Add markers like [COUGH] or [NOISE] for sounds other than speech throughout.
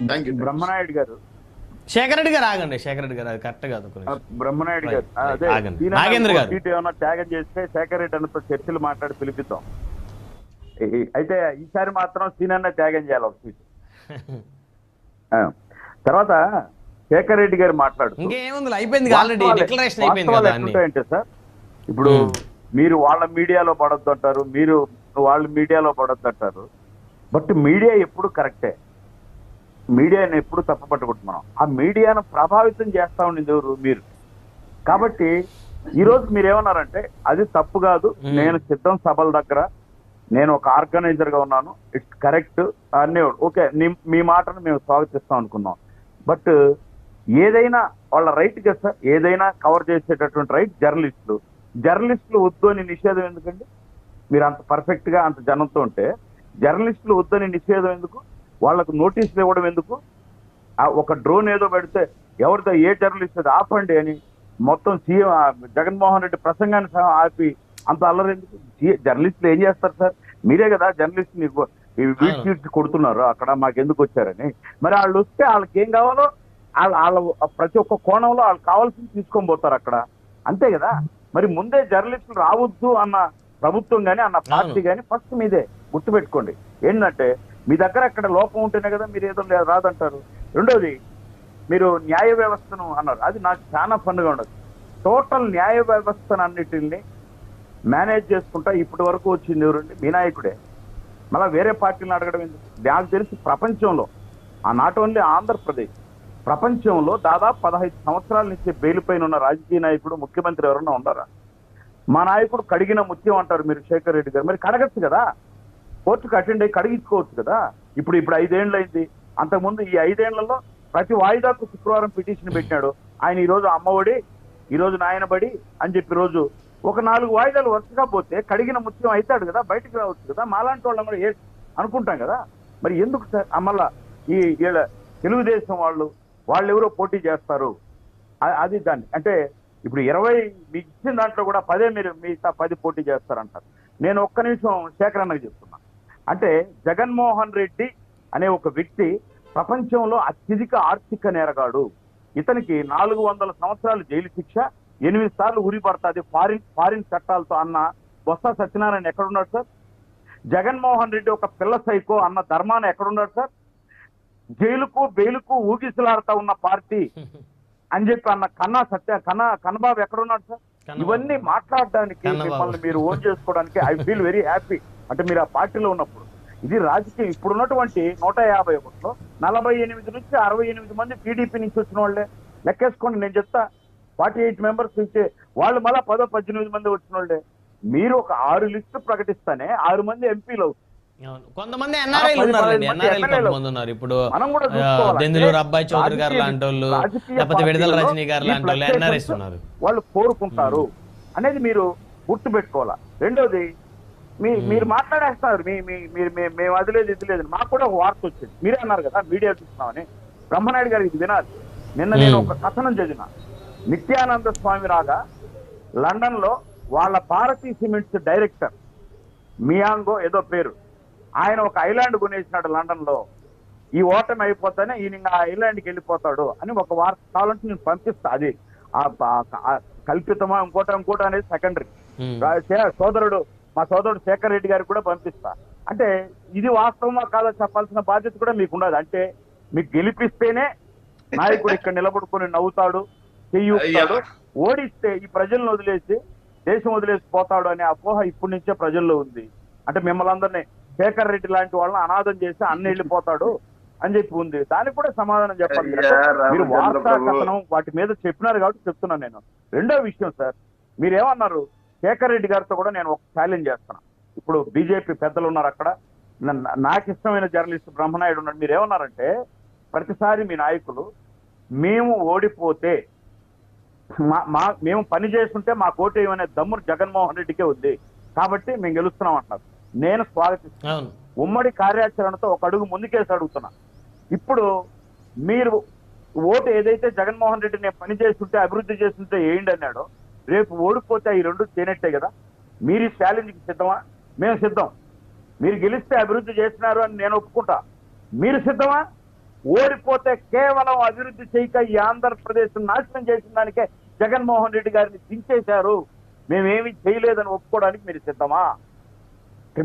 Thank you Brahmanaidu గారు శేఖర్ రెడ్డి గారు ఆగండి శేఖర్ రెడ్డి గారు అది కరెక్ట్ కాదు. బ్రహ్మనాయుడు గారు. అదే నాగేంద్ర గారు. సీటు ఏమన్నా త్యాగం చేస్తే శేఖర్ రెడ్డి అన్నతో చర్చలు మాట్లాడి పిలిపిద్దాం అయితే ఈసారి మాత్రం సీనన్న త్యాగం చేయాలి ఒక సీటు [LAUGHS] ఆ. తర్వాత శేఖర్ రెడ్డి గారు ఇంకేముంది అయిపోయింది ఆల్రెడీ డిక్లరేషన్ సార్ ఇప్పుడు మీరు వాళ్ళ మీడియాలో పడొద్దు అంటారు మీరు వాళ్ళ మీడియాలో పడొద్దు అంటారు బట్ మీడియా ఎప్పుడు కరెక్టే మీడియాని ఎప్పుడు తప్పపట్టుకుంటున్నాం ఆ మీడియాను ప్రభావితం చేస్తా ఉండింది ఎవరు? మీరు. కాబట్టి ఈ రోజు మీరు ఏమన్నారంటే అది తప్పు కాదు. నేను సిద్ధం సభల దగ్గర నేను ఒక ఆర్గనైజర్గా ఉన్నాను ఇట్స్ కరెక్ట్ అనే ఓకే మీ మాటను మేము స్వాగతిస్తాం అనుకున్నాం. బట్ ఏదైనా వాళ్ళ రైట్ కదా సార్ ఏదైనా కవర్ చేసేటటువంటి రైట్ జర్నలిస్టులు. జర్నలిస్టులు వద్దు అని నిషేధం ఎందుకండి? మీరు అంత పర్ఫెక్ట్గా అంత జనంతో ఉంటే జర్నలిస్టులు వద్దని నిషేధం ఎందుకు? వాళ్ళకు నోటీసులు ఇవ్వడం ఎందుకు? ఆ ఒక డ్రోన్ ఏదో పెడితే ఎవరితో ఏ జర్నలిస్ట్ అది ఆపండి అని మొత్తం సీఎం జగన్మోహన్ రెడ్డి ప్రసంగాన్ని సహా ఆపి అంత అల్లరి ఎందుకు? జర్నలిస్టులు ఏం చేస్తారు సార్? మీరే కదా జర్నలిస్ట్ మీకు. షీట్స్ కొడుతున్నారు. అక్కడ మాకు ఎందుకు వచ్చారని. మరి వాళ్ళు వస్తే వాళ్ళకి ఏం కావాలో? వాళ్ళ వాళ్ళ ప్రతి ఒక్క కోణంలో వాళ్ళు కావాల్సింది తీసుకొని పోతారు అక్కడ. అంతే కదా? మరి ముందే జర్నలిస్టులు రావద్దు అన్న ప్రభుత్వం గాని అన్న పార్టీ గాని ఫస్ట్ మీదే గుర్తుపెట్టుకోండి. ఏంటంటే మీ దగ్గర అక్కడ లోపం ఉంటేనే కదా మీరు ఏదో రాదంటారు. రెండోది మీరు న్యాయ వ్యవస్థను అన్నారు. అది నాకు చాలా ఫన్గా ఉండదు. టోటల్ న్యాయ వ్యవస్థను అన్నిటిని మేనేజ్ చేసుకుంటా ఇప్పటి వరకు వచ్చింది ఎవరండి? మీ నాయకుడే. మళ్ళీ వేరే పార్టీలను అడగడం ఎందుకు? నాకు తెలిసి ప్రపంచంలో ఆ నాట్ ఓన్లీ ఆంధ్రప్రదేశ్ ప్రపంచంలో దాదాపు పదహైదు సంవత్సరాల నుంచి బెయిల్ పైన ఉన్న రాజకీయ నాయకుడు ముఖ్యమంత్రి ఎవరన్నా ఉన్నారా? మా నాయకుడు కడిగిన ముత్యం అంటారు మీరు శేఖర్ రెడ్డి గారు. మరి కడగచ్చు కదా? కోర్టుకు అటెండ్ అయ్యి కడిగించుకోవచ్చు కదా? ఇప్పుడు ఇప్పుడు ఐదేళ్ళు అయింది అంతకుముందు ఈ ఐదేళ్ళలో ప్రతి వాయిదాకు శుక్రవారం పిటిషన్ పెట్టినాడు. ఆయన ఈ రోజు అమ్మఒడి ఈ రోజు నాయనబడి అని చెప్పి రోజు ఒక నాలుగు వాయిదాలు వరుసగా పోతే కడిగిన ముత్యం అవుతాడు కదా? బయటికి రావచ్చు కదా? మాలాంటి వాళ్ళం కూడా అనుకుంటాం కదా? మరి ఎందుకు సార్? మళ్ళా ఈ వీళ్ళ తెలుగుదేశం వాళ్ళు వాళ్ళు ఎవరో పోటీ చేస్తారు? అది దాన్ని. అంటే ఇప్పుడు ఇరవై మీకు ఇచ్చిన దాంట్లో కూడా పదే మీరు మిగతా పది పోటీ చేస్తారంటారు. నేను ఒక్క నిమిషం శేఖరన్నకి చెప్తాను అంటే జగన్మోహన్ రెడ్డి అనే ఒక వ్యక్తి ప్రపంచంలో అత్యధిక ఆర్థిక నేరగాడు. ఇతనికి నాలుగు వందల సంవత్సరాలు జైలు శిక్ష ఎనిమిది సార్లు ఉరి పడుతుంది ఫారిన్ ఫారిన్ చట్టాలతో అన్న బొత్స సత్యనారాయణ ఎక్కడున్నాడు సార్? జగన్మోహన్ రెడ్డి ఒక పిల్ల సైకో అన్న ధర్మాన ఎక్కడున్నాడు సార్? జైలుకు బెయిలుకు ఊగిసలాడుతా ఉన్న పార్టీ అని చెప్పి అన్న కన్నా సత్య కన్నా కన్నబాబు ఎక్కడున్నాడు సార్. ఇవన్నీ మాట్లాడడానికి. మిమ్మల్ని మీరు ఓన్ చేసుకోవడానికి ఐ ఫీల్ వెరీ హ్యాపీ అంటే మీరు ఆ పార్టీలో ఉన్నప్పుడు ఇది రాజకీయం. ఇప్పుడున్నటువంటి నూట యాభై ఒకటిలో నలభై ఎనిమిది నుంచి అరవై ఎనిమిది మంది టీడీపీ నుంచి వచ్చిన వాళ్ళే. లెక్కేసుకోండి నేను చెప్తా. ఫార్టీ ఎయిట్ మెంబర్స్ ఇచ్చే వాళ్ళు మళ్ళా పదో పద్దెనిమిది మంది వచ్చిన వాళ్ళే. మీరు ఒక ఆరు లిస్టు ప్రకటిస్తానే ఆరు మంది ఎంపీలు అవుతారు. కొంతమంది ఎన్ఆర్ఐలు ఉన్నారండి ఎన్ఆర్ఐలు. కొంతమంది ఉన్నారు. ఇప్పుడు. దెందులూరు అబ్బాయి చౌదరి గారు లాంటి వాళ్ళు లేకపోతే విడుదల రజనీ గారు లాంటి వాళ్ళు ఎన్ఆర్ఐస్ ఉన్నారు. వాళ్ళు కోరుకుంటారు. అనేది మీరు గుర్తు పెట్టుకోవాలా రెండోది మీ మీరు మాట్లాడేస్తున్నారు మీ మీ మీరు మేము అది లేదు ఇది లేదు. మాకు కూడా ఒక వార్త వచ్చింది. మీరే అన్నారు కదా మీడియా చూస్తున్నామని. బ్రహ్మనాయుడు గారికి ఇది వినాలి. నిన్న నేను ఒక కథనం చదివిన. నిత్యానంద స్వామి రాగా లండన్లో వాళ్ళ భారతీ సిమెంట్స్ డైరెక్టర్ మియాంగో ఏదో పేరు ఆయన ఒక ఐలాండ్ కొనేసినాడు లండన్లో ఈ ఓటమి అయిపోతానే ఈయన ఆ ఐలాండ్కి వెళ్ళిపోతాడు అని ఒక వార్త కావాలంటే నేను పంపిస్తా. అది కల్పితమా ఇంకోట ఇంకోట అనేది సెకండరీ. సోదరుడు మా సోదరుడు శేఖర్ రెడ్డి గారికి కూడా పంపిస్తా. అంటే ఇది వాస్తవమా కాదో చెప్పాల్సిన బాధ్యత కూడా మీకు ఉండదు అంటే మీకు గెలిపిస్తేనే నాయకుడు ఇక్కడ నిలబడుకొని నవ్వుతాడు చెయ్యి ఊపుతాడు. ఓడిస్తే ఈ ప్రజలను వదిలేసి దేశం వదిలేసి పోతాడు అనే అపోహ ఇప్పటి నుంచే ప్రజల్లో ఉంది. అంటే మిమ్మల్ని అందరినీ శేఖర్ రెడ్డి లాంటి వాళ్ళని అనాథం చేసి అన్న వెళ్ళిపోతాడు అని చెప్పి ఉంది. దానికి కూడా సమాధానం అయ్యా, మీరు వార్తా. కథనం వాటి మీద చెప్పినారు కాబట్టి చెప్తున్నాను నేను. రెండో విషయం సార్ మీరేమన్నారు? శేఖర్ రెడ్డి గారితో కూడా నేను ఒక ఛాలెంజ్ చేస్తున్నా ఇప్పుడు బీజేపీ పెద్దలు ఉన్నారు అక్కడ. నాకు ఇష్టమైన జర్నలిస్ట్ బ్రహ్మనాయుడు ఉన్నాడు. మీరు ఏమన్నారంటే ప్రతిసారి మీ నాయకులు మేము ఓడిపోతే మా మేము పని చేస్తుంటే మా కోట ఏమనే దమ్ము జగన్మోహన్ రెడ్డికే ఉంది. కాబట్టి మేము గెలుస్తున్నాం అంటారు నేను స్వాగతిస్తున్నాను. ఉమ్మడి కార్యాచరణతో ఒక అడుగు ముందుకేసి అడుగుతున్నా. ఇప్పుడు మీరు ఓటు ఏదైతే జగన్మోహన్ రెడ్డి నేను పని చేస్తుంటే అభివృద్ధి చేస్తుంటే వేయండి అన్నాడో రేపు ఓడిపోతే ఈ రెండు చేయనట్టే కదా? మీరు ఈ ఛాలెంజ్కి సిద్ధమా? మేము సిద్ధం. మీరు గెలిస్తే అభివృద్ధి చేసినారు అని నేను ఒప్పుకుంటా. మీరు సిద్ధమా? ఓడిపోతే కేవలం అభివృద్ధి చేయక ఈ ఆంధ్రప్రదేశ్ నాశనం చేసిన దానికే జగన్మోహన్ రెడ్డి గారిని దించేశారు మేమేమి చేయలేదని ఒప్పుకోవడానికి మీరు సిద్ధమా?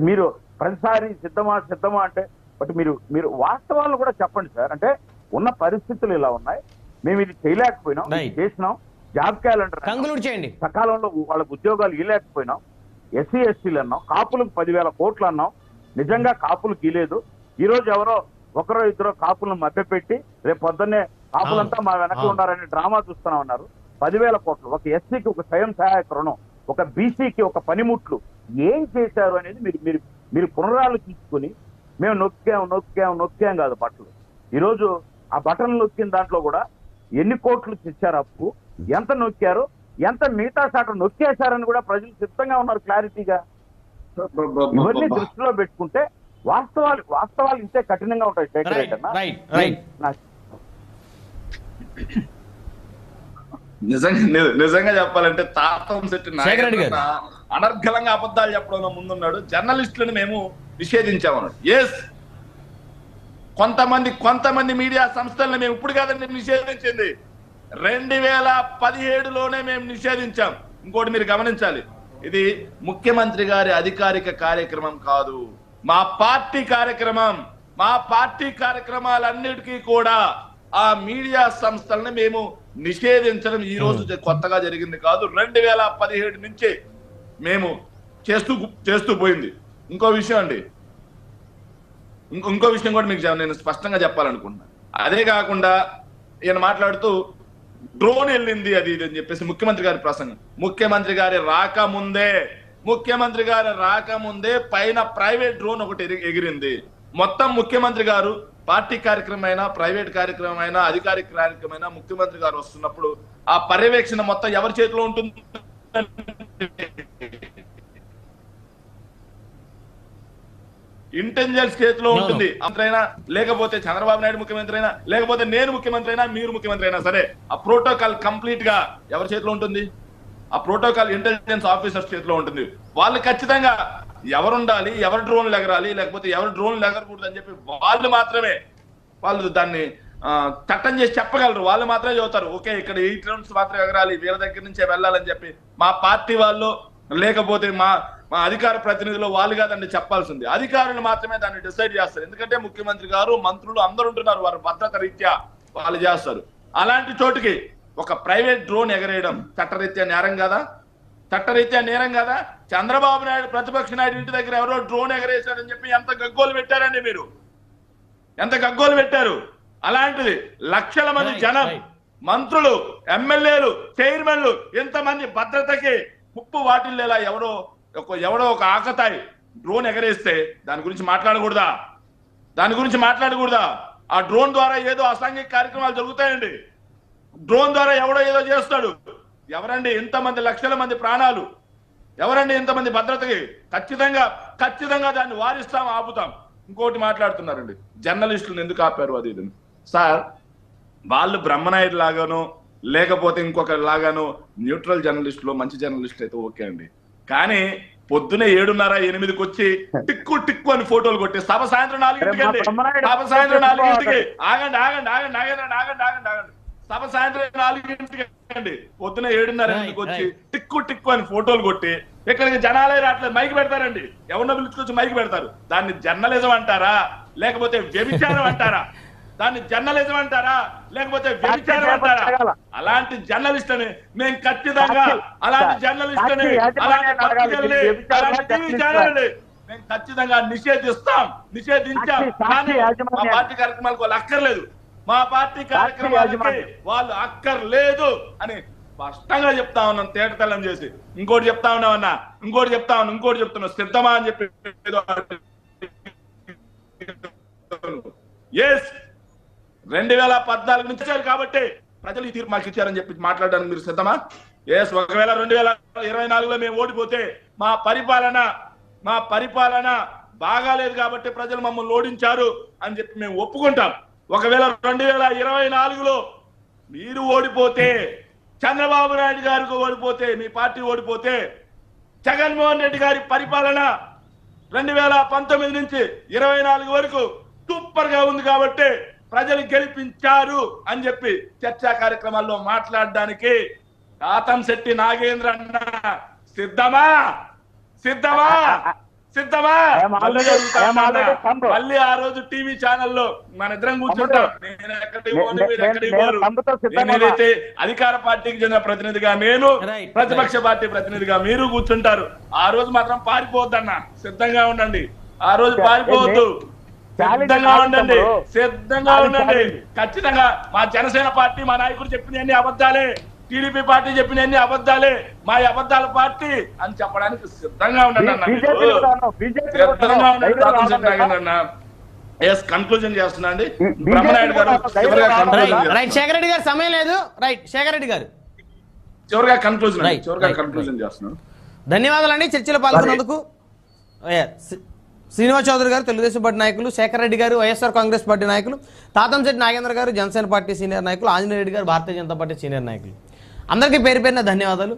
మీరు ప్రతిసారి సిద్ధమా సిద్ధమా అంటే బట్ మీరు మీరు వాస్తవాలను కూడా చెప్పండి సార్. అంటే ఉన్న పరిస్థితులు ఇలా ఉన్నాయి. మేము ఇది చేయలేకపోయినాం. చేసినాం. జాబ్ క్యాలెండర్ కంక్లూడ్ చేయండి. సకాలంలో వాళ్ళకు ఉద్యోగాలు ఇవ్వలేకపోయినాం ఎస్సీ ఎస్టీలు అన్నాం. కాపులకు పదివేల కోట్లు అన్నాం. నిజంగా కాపులు గీలేదు. ఈ రోజు ఎవరో ఒకరో ఇద్దరో కాపులను మభ్యపెట్టి రేపు పొద్దున్నే కాపులంతా మా వెనక. ఉన్నారని డ్రామా చూస్తున్నా ఉన్నారు. పదివేల కోట్లు. ఒక ఎస్సీకి ఒక స్వయం సహాయక రుణం. ఒక బీసీకి ఒక పనిముట్లు. ఏం చేశారు అనేది మీరు మీరు మీరు పునరాలోచించుకుని మేము నొక్కాం నొక్కాం నొక్కాం కాదు బట్టలు. ఈరోజు ఆ బటన్ నొక్కిన దాంట్లో కూడా ఎన్ని కోట్లు తెచ్చారు అప్పు? ఎంత నొక్కారు? ఎంత మిగతా శాతం నొక్కేశారని కూడా ప్రజలు సిద్ధంగా ఉన్నారు క్లారిటీగా. ఇవన్నీ దృష్టిలో పెట్టుకుంటే వాస్తవాలు వాస్తవాలు ఇంతే కఠినంగా ఉంటాయి శేఖర్ నిజంగా చెప్పాలంటే తాతం శెట్టి అనర్గళంగా అబద్ధాలు చెప్పడంలో ముందున్నాడు. జర్నలిస్టులను మేము నిషేధించామన్నాడు. ఎస్ కొంతమంది కొంతమంది మీడియా సంస్థలను మేము ఇప్పుడు కాదండి నిషేధించింది. రెండు వేల పదిహేడులోనే మేము నిషేధించాం. ఇంకోటి మీరు గమనించాలి. ఇది ముఖ్యమంత్రి గారి అధికారిక కార్యక్రమం కాదు. మా పార్టీ కార్యక్రమం మా పార్టీ కార్యక్రమాలన్నిటికీ కూడా ఆ మీడియా సంస్థలను మేము నిషేధించడం ఈ రోజు కొత్తగా జరిగింది కాదు. రెండు వేల పదిహేడు నుంచి మేము చేస్తూ చేస్తూ పోయింది. ఇంకో విషయం అండి. ఇంకో ఇంకో విషయం కూడా మీకు నేను స్పష్టంగా చెప్పాలనుకుంటున్నాను అదే కాకుండా ఈయన మాట్లాడుతూ డ్రోన్ వెళ్ళింది అది ఇది అని చెప్పేసి ముఖ్యమంత్రి గారి ప్రసంగం. ముఖ్యమంత్రి గారి రాకముందే ముఖ్యమంత్రి గారి రాకముందే పైన ప్రైవేట్ డ్రోన్ ఒకటి ఎగిరింది. మొత్తం ముఖ్యమంత్రి గారు పార్టీ కార్యక్రమం అయినా ప్రైవేట్ కార్యక్రమం అయినా అధికారిక కార్యక్రమం అయినా ముఖ్యమంత్రి గారు వస్తున్నప్పుడు ఆ పర్యవేక్షణ మొత్తం ఎవరి చేతిలో ఉంటుంది? ఇంటెలిజెన్స్ చేతిలో. ఉంటుంది. మంత్రి అయినా లేకపోతే చంద్రబాబు నాయుడు ముఖ్యమంత్రి అయినా లేకపోతే నేను ముఖ్యమంత్రి అయినా మీరు ముఖ్యమంత్రి అయినా సరే ఆ ప్రోటోకాల్ కంప్లీట్గా ఎవరి చేతిలో ఉంటుంది? ఆ ప్రోటోకాల్ ఇంటెలిజెన్స్ ఆఫీసర్స్ చేతిలో ఉంటుంది. వాళ్ళు ఖచ్చితంగా ఎవరు ఉండాలి ఎవరు డ్రోన్లు ఎగరాలి లేకపోతే ఎవరు డ్రోన్లు ఎగరకూడదు అని చెప్పి వాళ్ళు మాత్రమే వాళ్ళు దాన్ని చట్టం చేసి చెప్పగలరు. వాళ్ళు మాత్రమే చెబుతారు ఓకే ఇక్కడ ఈ డ్రోన్స్ మాత్రం ఎగరాలి వీళ్ళ దగ్గర నుంచే వెళ్ళాలని చెప్పి. మా పార్టీ వాళ్ళు లేకపోతే మా మా అధికార ప్రతినిధులు వాళ్ళు కాదండి చెప్పాల్సింది. అధికారులు మాత్రమే దాన్ని డిసైడ్ చేస్తారు. ఎందుకంటే ముఖ్యమంత్రి గారు మంత్రులు అందరూ ఉంటున్నారు. వారు భద్రత రీత్యా వాళ్ళు చేస్తారు. అలాంటి చోటుకి ఒక ప్రైవేట్ డ్రోన్ ఎగరేయడం చట్టరీత్యా నేరం కదా? చట్టరీత్యా నేరం కదా? చంద్రబాబు నాయుడు ప్రతిపక్ష నాయుడు ఇంటి దగ్గర ఎవరో డ్రోన్ ఎగరేశారని చెప్పి ఎంత గగ్గోలు పెట్టారండి మీరు? ఎంత గగ్గోలు పెట్టారు? అలాంటిది లక్షల మంది జనం. మంత్రులు ఎమ్మెల్యేలు చైర్మన్లు ఎంతమంది భద్రతకి ముప్పు వాటిల్లేలా ఎవరో ఒక ఎవడో ఒక ఆకతాయి డ్రోన్ ఎగరేస్తే దాని గురించి మాట్లాడకూడదా? దాని గురించి మాట్లాడకూడదా? ఆ డ్రోన్ ద్వారా ఏదో అసాంఘిక కార్యక్రమాలు జరుగుతాయండి. డ్రోన్ ద్వారా ఎవడో ఏదో చేస్తాడు. ఎవరండి ఇంతమంది లక్షల మంది ప్రాణాలు? ఎవరండి ఇంతమంది భద్రతకి? ఖచ్చితంగా ఖచ్చితంగా దాన్ని వారిస్తాం ఆపుతాం. ఇంకోటి మాట్లాడుతున్నారండి. జర్నలిస్టులను ఎందుకు ఆపారు అది ఇది? సార్ వాళ్ళు బ్రహ్మనాయుడు లాగానో లేకపోతే ఇంకొకరి లాగానో న్యూట్రల్ జర్నలిస్టులు మంచి జర్నలిస్ట్ అయితే ఓకే అండి. కానీ పొద్దున ఏడున్నర ఎనిమిదికి వచ్చి [LAUGHS] టిక్కు టిక్కు అని ఫోటోలు కొట్టి సభ సాయంత్రం నాలుగింటికి సభ సాయంత్రం నాలుగింటికి ఆగండి ఆగండి ఆగండి ఆగండి ఆగండి ఆగండి ఆగండి. సభ సాయంత్రం నాలుగింటికి అండి పొద్దున ఏడున్నర వచ్చి. టిక్కు టిక్కు అని ఫోటోలు కొట్టి ఇక్కడికి జనాలే రావట్లేదు మైక్ పెడతారండి. ఎవరినో పిలుచుకొచ్చి మైక్ పెడతారు. దాన్ని జర్నలిజం అంటారా? లేకపోతే వ్యభిచారం అంటారా? [LAUGHS] దాన్ని జర్నలిజం అంటారా? లేకపోతే వ్యభిచారం అంటారా. అలాంటి జర్నలిస్టుని మేము ఖచ్చితంగా అలాంటి జర్నలిస్టుని యాజమాన్యాన్ని అలాంటి టీవీ మేము ఖచ్చితంగా నిషేధిస్తాం. నిషేధించాం. కానీ మా. పార్టీ కార్యక్రమాలకు వాళ్ళు అక్కర్లేదు. మా పార్టీ కార్యక్రమాలకి. వాళ్ళు అక్కర్లేదు అని స్పష్టంగా చెప్తా ఉన్నాం తేటతెల్లం చేసి. ఇంకోటి చెప్తా ఉన్నామన్నా ఇంకోటి చెప్తా ఉన్నాం ఇంకోటి చెప్తున్నా. సిద్ధమా అని చెప్పి ఎస్ రెండు వేల పద్నాలుగు నుంచి వచ్చారు కాబట్టి ప్రజలు ఈ తీర్పు మాకు ఇచ్చారని చెప్పి మాట్లాడడానికి మీరు సిద్ధమా? ఎస్ ఒకవేళ రెండు వేల ఇరవై నాలుగులో మేము ఓడిపోతే మా పరిపాలన మా పరిపాలన బాగాలేదు కాబట్టి ప్రజలు మమ్మల్ని ఓడించారు అని చెప్పి మేము ఒప్పుకుంటాం. ఒకవేళ రెండు వేల ఇరవై నాలుగులో మీరు ఓడిపోతే చంద్రబాబు నాయుడు గారికి ఓడిపోతే మీ పార్టీ ఓడిపోతే జగన్మోహన్ రెడ్డి గారి పరిపాలన రెండు వేల పంతొమ్మిది నుంచి ఇరవై నాలుగు వరకు సూపర్గా ఉంది కాబట్టి ప్రజలు గెలిపించారు అని చెప్పి చర్చా కార్యక్రమాల్లో మాట్లాడడానికి కాతం శెట్టి నాగేంద్ర అన్న సిద్ధమా? సిద్ధమా? సిద్ధమా? మళ్ళీ ఆ రోజు టీవీ ఛానల్లో మన ఇద్దరం కూర్చుంటాం. నేను ఎక్కడికి పోను, మీరు ఎక్కడికి పోరు. నేను ఏదైతే అధికార పార్టీకి చెందిన ప్రతినిధిగా నేను ప్రతిపక్ష పార్టీ ప్రతినిధిగా మీరు కూర్చుంటారు. ఆ రోజు మాత్రం పారిపోవద్దన్న. సిద్ధంగా ఉండండి. ఆ రోజు పారిపోవద్దు. సిద్ధంగా ఉండండి. సిద్ధంగా ఉండండి. ఖచ్చితంగా మా జనసేన పార్టీ మా నాయకుడు చెప్పిన అన్ని అబద్ధాలే. టీడీపీ పార్టీ చెప్పిన అన్ని అబద్ధాలే. మా అబద్ధాల పార్టీ అని చెప్పడానికి సిద్ధంగా ఉండండి అన్న సిద్ధంగా. ఉండండి. అన్న. ఎస్ కన్క్లూజన్ చేస్తున్నా అండి. బ్రహ్మనాయుడు గారు రైట్ శేఖర్ రెడ్డి గారు సమయం లేదు. రైట్ శేఖర్ రెడ్డి గారు. చివరిగా కన్క్లూజన్ చివరిగా కన్క్లూజన్ చేస్తున్నాను. ధన్యవాదాలండి. చర్చలో పాల్గొన్నందుకు. శ్రీనివాస్ చౌదరి గారు తెలుగుదేశం పార్టీ నాయకులు శేఖర్ రెడ్డి గారు వైఎస్ఆర్ కాంగ్రెస్ పార్టీ నాయకులు తాతంశెట్టి నాగేంద్ర గారు జనసేన పార్టీ సీనియర్ నాయకులు ఆంజనేయ రెడ్డి గారు భారతీయ జనతా పార్టీ సీనియర్ నాయకులు. అందరికీ పేరు పేరున ధన్యవాదాలు.